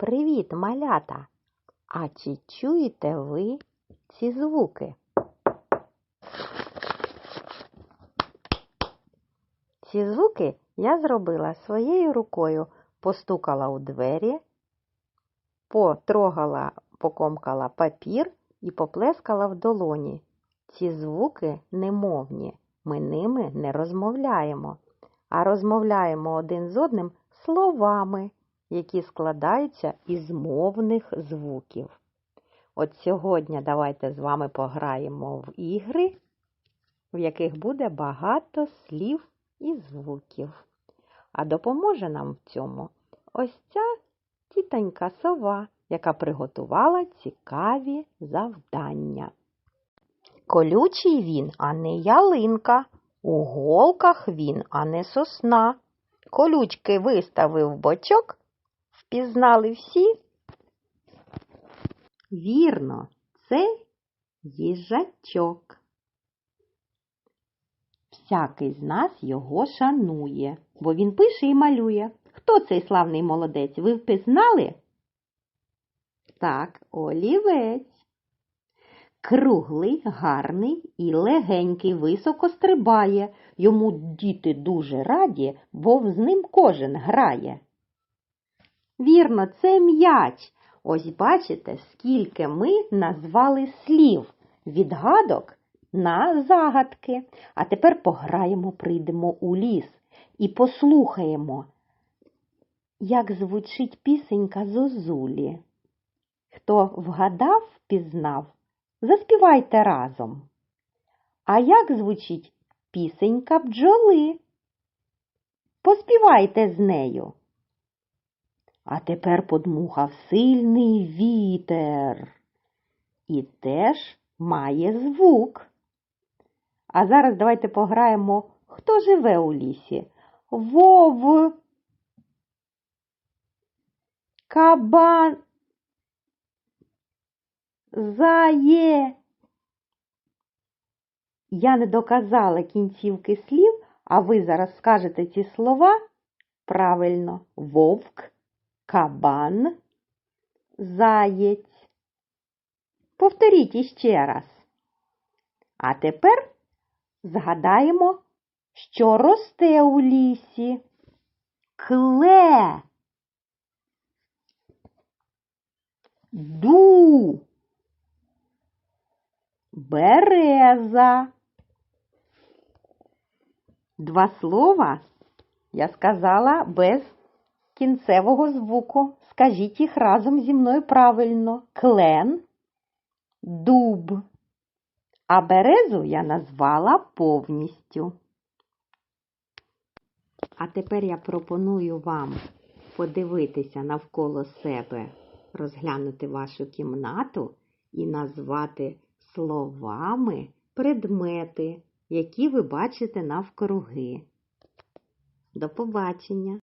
Привіт, малята! А чи чуєте ви ці звуки? Ці звуки я зробила своєю рукою, постукала у двері, потрогала, покомкала папір і поплескала в долоні. Ці звуки немовні, ми ними не розмовляємо, а розмовляємо один з одним словами, які складаються із мовних звуків. От сьогодні давайте з вами пограємо в ігри, в яких буде багато слів і звуків. А допоможе нам в цьому ось ця тітонька сова, яка приготувала цікаві завдання. Колючий він, а не ялинка, у голках він, а не сосна. Колючки виставив бочок, впізнали всі. Вірно, це їжачок. Всякий з нас його шанує, бо він пише і малює. Хто цей славний молодець? Ви впізнали? Так, олівець. Круглий, гарний і легенький, високо стрибає. Йому діти дуже раді, бо з ним кожен грає. Вірно, це м'яч. Ось бачите, скільки ми назвали слів, відгадок на загадки. А тепер пограємо, прийдемо у ліс і послухаємо, як звучить пісенька Зозулі. Хто вгадав, впізнав, заспівайте разом. А як звучить пісенька бджоли? Поспівайте з нею. А тепер подмухав сильний вітер і теж має звук. А зараз давайте пограємо, хто живе у лісі. Вов. Кабан. Зає. Я не доказала кінцівки слів, а ви зараз скажете ці слова правильно. Вовк, кабан, заєць. Повторіть іще раз. А тепер згадаємо, що росте у лісі. Кле. Ду. Береза. Два слова я сказала без кінцевого звуку. Скажіть їх разом зі мною правильно. Клен, дуб. А березу я назвала повністю. А тепер я пропоную вам подивитися навколо себе, розглянути вашу кімнату і назвати словами предмети, які ви бачите навкруги. До побачення!